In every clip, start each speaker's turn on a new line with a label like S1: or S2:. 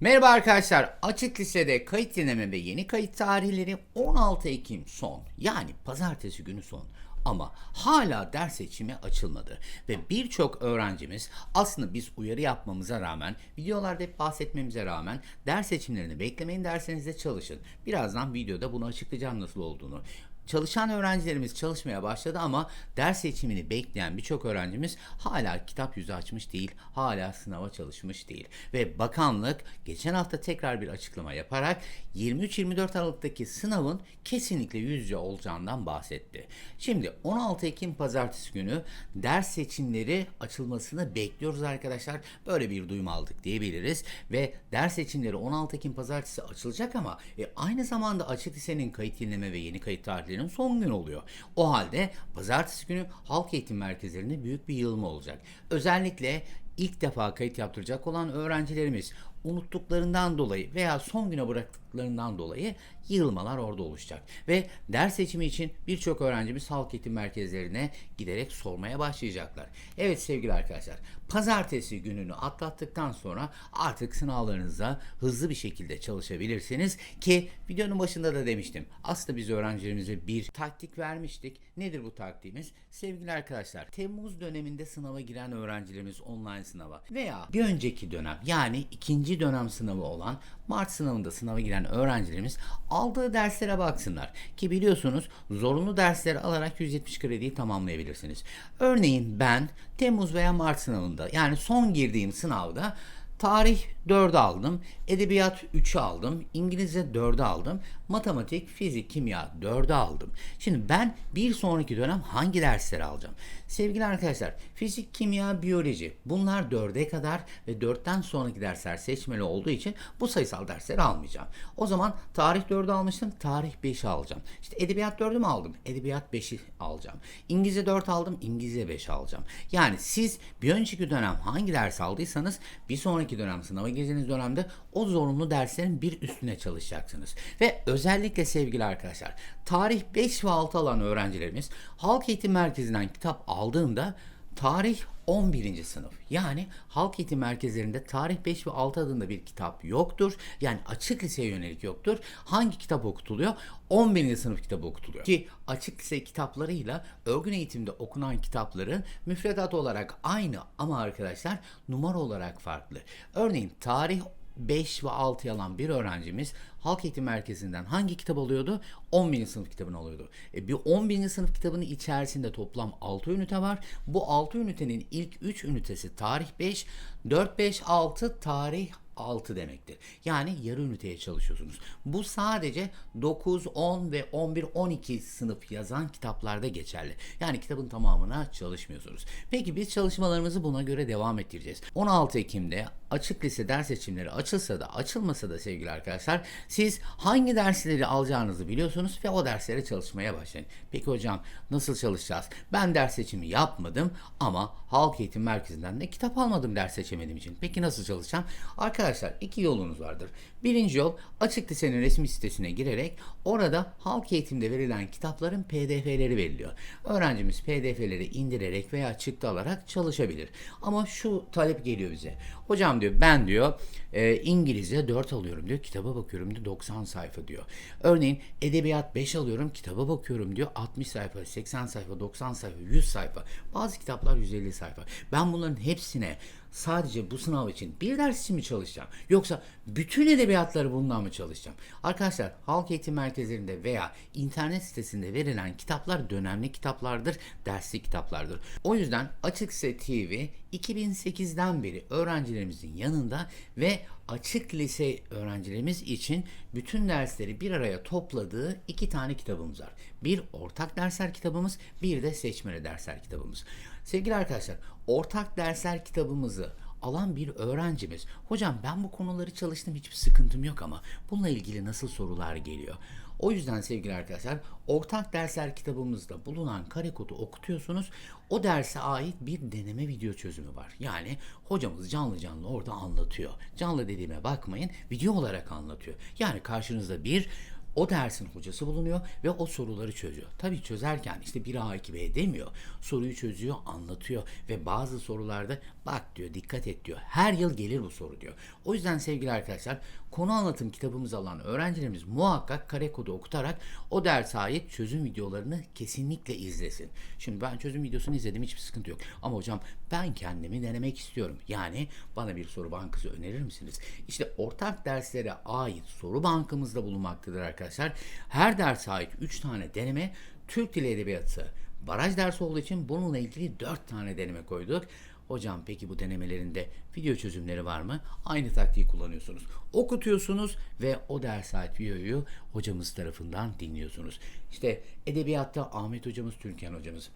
S1: Merhaba arkadaşlar. Açık Lisede kayıt dinleme ve yeni kayıt tarihleri 16 Ekim son. Yani pazartesi günü son. Ama hala ders seçimi açılmadı. Ve birçok öğrencimiz aslında biz uyarı yapmamıza rağmen, videolarda hep bahsetmemize rağmen ders seçimlerini beklemeyin derslerinizde çalışın. Birazdan videoda bunu açıklayacağım nasıl olduğunu. Çalışan öğrencilerimiz çalışmaya başladı ama ders seçimini bekleyen birçok öğrencimiz hala kitap yüzü açmış değil, hala sınava çalışmış değil. Ve bakanlık geçen hafta tekrar bir açıklama yaparak 23-24 Aralık'taki sınavın kesinlikle yüz yüze olacağından bahsetti. Şimdi 16 Ekim pazartesi günü ders seçimleri açılmasını bekliyoruz arkadaşlar. Böyle bir duyum aldık diyebiliriz ve ders seçimleri 16 Ekim pazartesi açılacak ama e, aynı zamanda açık lisenin kayıt yenileme ve yeni kayıt tarihlerinin son günü oluyor. O halde pazartesi günü halk eğitim merkezlerinde büyük bir yığılma olacak. Özellikle ilk defa kayıt yaptıracak olan öğrencilerimiz unuttuklarından dolayı veya son güne bıraktıklarından dolayı yığılmalar orada oluşacak. Ve ders seçimi için birçok öğrencimiz halk eğitim merkezlerine giderek sormaya başlayacaklar. Evet sevgili arkadaşlar, pazartesi gününü atlattıktan sonra artık sınavlarınıza hızlı bir şekilde çalışabilirsiniz ki videonun başında da demiştim. Aslında biz öğrencilerimize bir taktik vermiştik. Nedir bu taktiğimiz? Sevgili arkadaşlar, Temmuz döneminde sınava giren öğrencilerimiz online sınava veya bir önceki dönem yani ikinci dönem sınavı olan Mart sınavında sınava giren öğrencilerimiz aldığı derslere baksınlar. Ki biliyorsunuz zorunlu dersleri alarak 170 krediyi tamamlayabilirsiniz. Örneğin ben Temmuz veya Mart sınavında yani son girdiğim sınavda Tarih 4'ü aldım, edebiyat 3'ü aldım, İngilizce 4'ü aldım, matematik, fizik, kimya 4'ü aldım. Şimdi ben bir sonraki dönem hangi dersleri alacağım? Sevgili arkadaşlar, fizik, kimya, biyoloji bunlar 4'e kadar ve 4'ten sonraki dersler seçmeli olduğu için bu sayısal dersleri almayacağım. O zaman tarih 4'ü almıştım, tarih 5'i alacağım. İşte edebiyat 4'ü mü aldım? Edebiyat 5'i alacağım. İngilizce 4 aldım, İngilizce 5 alacağım. Yani siz bir önceki dönem hangi ders aldıysanız bir sonraki sonraki dönem sınava girdiğiniz dönemde o zorunlu derslerin bir üstüne çalışacaksınız. Ve özellikle sevgili arkadaşlar tarih 5 ve 6 alan öğrencilerimiz halk eğitim merkezinden kitap aldığında tarih 11. sınıf. Yani halk eğitim merkezlerinde tarih 5 ve 6 adında bir kitap yoktur. Yani açık liseye yönelik yoktur. Hangi kitap okutuluyor? 11. sınıf kitabı okutuluyor. Ki açık lise kitaplarıyla örgün eğitimde okunan kitapların müfredat olarak aynı ama arkadaşlar numara olarak farklı. Örneğin tarih 5 ve 6 alan bir öğrencimiz halk eğitim merkezinden hangi kitap alıyordu? 11. sınıf kitabını alıyordu. E, bir 11. sınıf kitabının içerisinde toplam 6 ünite var. Bu 6 ünitenin ilk 3 ünitesi tarih 5, 4, 5, 6 tarih 6 demektir. Yani yarı üniteye çalışıyorsunuz. Bu sadece 9, 10 ve 11, 12 sınıf yazan kitaplarda geçerli. Yani kitabın tamamına çalışmıyorsunuz. Peki biz çalışmalarımızı buna göre devam ettireceğiz. 16 Ekim'de açık lise ders seçimleri açılsa da açılmasa da sevgili arkadaşlar siz hangi dersleri alacağınızı biliyorsunuz ve o derslere çalışmaya başlayın. Peki hocam nasıl çalışacağız? Ben ders seçimi yapmadım ama halk eğitim merkezinden de kitap almadım ders seçemediğim için. Peki nasıl çalışacağım? Arkadaşlar iki yolunuz vardır. Birinci yol açık lisenin resmi sitesine girerek orada halk eğitimde verilen kitapların pdf'leri veriliyor. Öğrencimiz pdf'leri indirerek veya çıktı alarak çalışabilir. Ama şu talep geliyor bize. Hocam diyor ben diyor e, İngilizce 4 alıyorum diyor. Kitaba bakıyorum diyor 90 sayfa diyor. Örneğin edebiyat 5 alıyorum. Kitaba bakıyorum diyor 60 sayfa, 80 sayfa, 90 sayfa, 100 sayfa. Bazı kitaplar 150 sayfa. Ben bunların hepsine sadece bu sınav için bir ders için mi çalışacağım? Yoksa bütün edebiyatları bundan mı çalışacağım? Arkadaşlar halk eğitim merkezlerinde veya internet sitesinde verilen kitaplar dönemli kitaplardır, dersli kitaplardır. O yüzden Açık Lise TV 2008'den beri öğrencilerimizin yanında ve açık lise öğrencilerimiz için bütün dersleri bir araya topladığı iki tane kitabımız var. Bir ortak dersler kitabımız, bir de seçmeli dersler kitabımız. Sevgili arkadaşlar, ortak dersler kitabımızı alan bir öğrencimiz, hocam ben bu konuları çalıştım hiçbir sıkıntım yok ama bununla ilgili nasıl sorular geliyor? O yüzden sevgili arkadaşlar ortak dersler kitabımızda bulunan kare kodu okutuyorsunuz. O derse ait bir deneme video çözümü var. Yani hocamız canlı canlı orada anlatıyor. Canlı dediğime bakmayın video olarak anlatıyor. Yani karşınızda bir o dersin hocası bulunuyor ve o soruları çözüyor. Tabii çözerken işte 1A 2B demiyor. Soruyu çözüyor, anlatıyor ve bazı sorularda bak diyor, dikkat et diyor. Her yıl gelir bu soru diyor. O yüzden sevgili arkadaşlar konu anlatım kitabımızı alan öğrencilerimiz muhakkak kare kodu okutarak o derse ait çözüm videolarını kesinlikle izlesin. Şimdi ben çözüm videosunu izledim hiçbir sıkıntı yok. Ama hocam ben kendimi denemek istiyorum. Yani bana bir soru bankası önerir misiniz? İşte ortak derslere ait soru bankamızda bulunmaktadır arkadaşlar. Her derse ait 3 tane deneme Türk Dili Edebiyatı baraj dersi olduğu için bununla ilgili 4 tane deneme koyduk. Hocam peki bu denemelerinde video çözümleri var mı? Aynı taktiği kullanıyorsunuz. Okutuyorsunuz ve o derse ait videoyu hocamız tarafından dinliyorsunuz. İşte edebiyatta Ahmet hocamız, Türkan hocamız,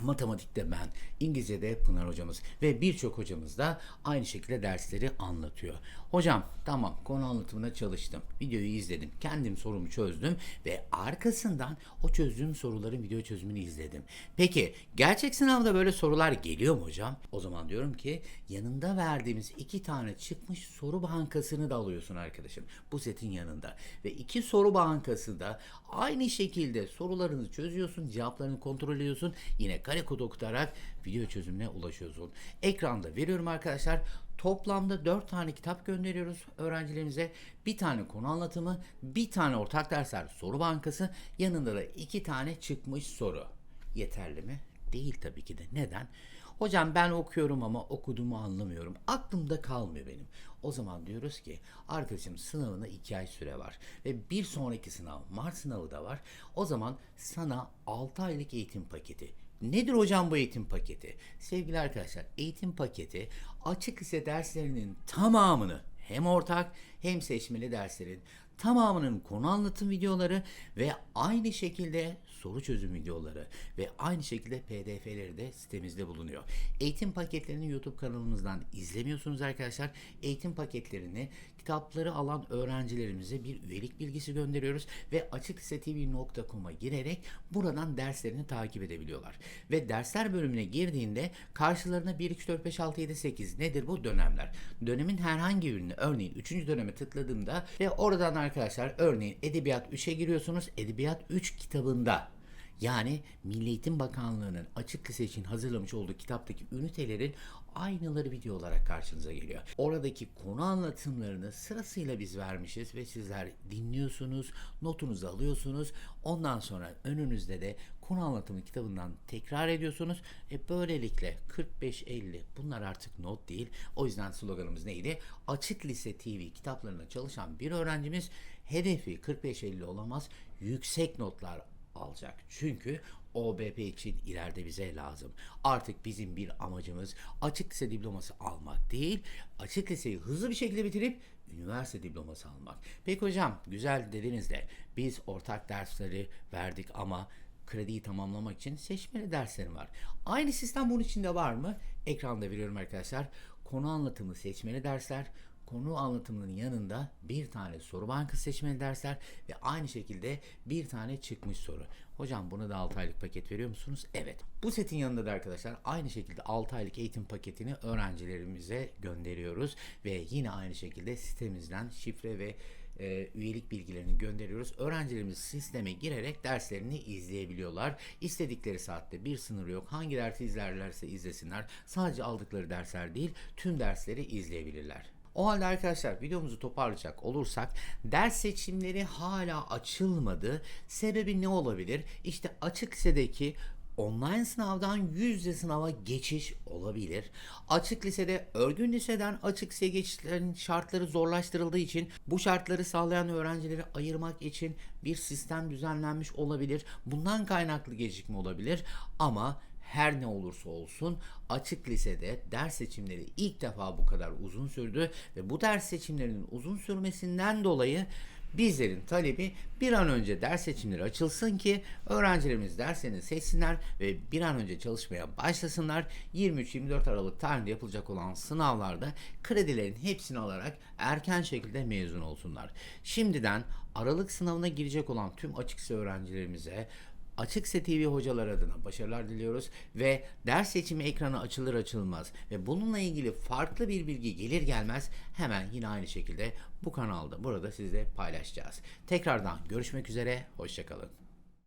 S1: Matematikte ben, İngilizce'de Pınar hocamız ve birçok hocamız da aynı şekilde dersleri anlatıyor. Hocam tamam konu anlatımına çalıştım. Videoyu izledim. Kendim sorumu çözdüm ve arkasından o çözdüğüm soruların video çözümünü izledim. Peki gerçek sınavda böyle sorular geliyor mu hocam? O zaman diyorum ki yanında verdiğimiz iki tane çıkmış soru bankasını da alıyorsun arkadaşım. Bu setin yanında. Ve iki soru bankası da aynı şekilde sorularını çözüyorsun, cevaplarını kontrol ediyorsun. Yine kare kod okutarak video çözümüne ulaşıyorsun. Ekranda veriyorum arkadaşlar. Toplamda 4 tane kitap gönderiyoruz öğrencilerimize. Bir tane konu anlatımı, bir tane ortak dersler soru bankası, yanında da iki tane çıkmış soru. Yeterli mi? Değil tabii ki de. Neden? Hocam ben okuyorum ama okuduğumu anlamıyorum. Aklımda kalmıyor benim. O zaman diyoruz ki arkadaşım sınavına 2 ay süre var. Ve bir sonraki sınav Mart sınavı da var. O zaman sana 6 aylık eğitim paketi. Nedir hocam bu eğitim paketi? Sevgili arkadaşlar eğitim paketi açık lise derslerinin tamamını hem ortak hem seçmeli derslerin tamamının konu anlatım videoları ve aynı şekilde soru çözüm videoları ve aynı şekilde pdf'leri de sitemizde bulunuyor. Eğitim paketlerini YouTube kanalımızdan izlemiyorsunuz arkadaşlar. Eğitim paketlerini kitapları alan öğrencilerimize bir üyelik bilgisi gönderiyoruz ve açıklisetv.com'a girerek buradan derslerini takip edebiliyorlar. Ve dersler bölümüne girdiğinde karşılarına 1, 2, 4, 5, 6, 7, 8 nedir bu dönemler? Dönemin herhangi birine örneğin 3. döneme tıkladığımda ve oradan arkadaşlar örneğin Edebiyat 3'e giriyorsunuz. Edebiyat 3 kitabında yani Milli Eğitim Bakanlığı'nın açık lise için hazırlamış olduğu kitaptaki ünitelerin aynıları video olarak karşınıza geliyor. Oradaki konu anlatımlarını sırasıyla biz vermişiz ve sizler dinliyorsunuz, notunuzu alıyorsunuz. Ondan sonra önünüzde de konu anlatımı kitabından tekrar ediyorsunuz. E böylelikle 45-50 bunlar artık not değil. O yüzden sloganımız neydi? Açık Lise TV kitaplarında çalışan bir öğrencimiz hedefi 45-50 olamaz. Yüksek notlar alacak. Çünkü OBP için ileride bize lazım. Artık bizim bir amacımız açık lise diploması almak değil, açık liseyi hızlı bir şekilde bitirip üniversite diploması almak. Peki hocam güzel dediniz de biz ortak dersleri verdik ama krediyi tamamlamak için seçmeli derslerim var. Aynı sistem bunun içinde var mı? Ekranda veriyorum arkadaşlar. Konu anlatımı seçmeli dersler, konu anlatımının yanında bir tane soru bankası seçmeli dersler ve aynı şekilde bir tane çıkmış soru. Hocam buna da 6 aylık paket veriyor musunuz? Evet. Bu setin yanında da arkadaşlar aynı şekilde 6 aylık eğitim paketini öğrencilerimize gönderiyoruz ve yine aynı şekilde sitemizden şifre ve e, üyelik bilgilerini gönderiyoruz. Öğrencilerimiz sisteme girerek derslerini izleyebiliyorlar. İstedikleri saatte bir sınır yok. Hangi dersi izlerlerse izlesinler. Sadece aldıkları dersler değil, tüm dersleri izleyebilirler. O halde arkadaşlar videomuzu toparlayacak olursak ders seçimleri hala açılmadı. Sebebi ne olabilir? İşte açık lisedeki online sınavdan yüz yüze sınava geçiş olabilir. Açık lisede örgün liseden açık liseye geçişlerin şartları zorlaştırıldığı için bu şartları sağlayan öğrencileri ayırmak için bir sistem düzenlenmiş olabilir. Bundan kaynaklı gecikme olabilir ama her ne olursa olsun açık lisede ders seçimleri ilk defa bu kadar uzun sürdü ve bu ders seçimlerinin uzun sürmesinden dolayı bizlerin talebi bir an önce ders seçimleri açılsın ki öğrencilerimiz derslerini seçsinler ve bir an önce çalışmaya başlasınlar. 23-24 Aralık tarihinde yapılacak olan sınavlarda kredilerin hepsini alarak erken şekilde mezun olsunlar. Şimdiden Aralık sınavına girecek olan tüm açık öğrencilerimize Açıkse TV hocalar adına başarılar diliyoruz ve ders seçimi ekranı açılır açılmaz ve bununla ilgili farklı bir bilgi gelir gelmez hemen yine aynı şekilde bu kanalda burada sizle paylaşacağız. Tekrardan görüşmek üzere, hoşçakalın.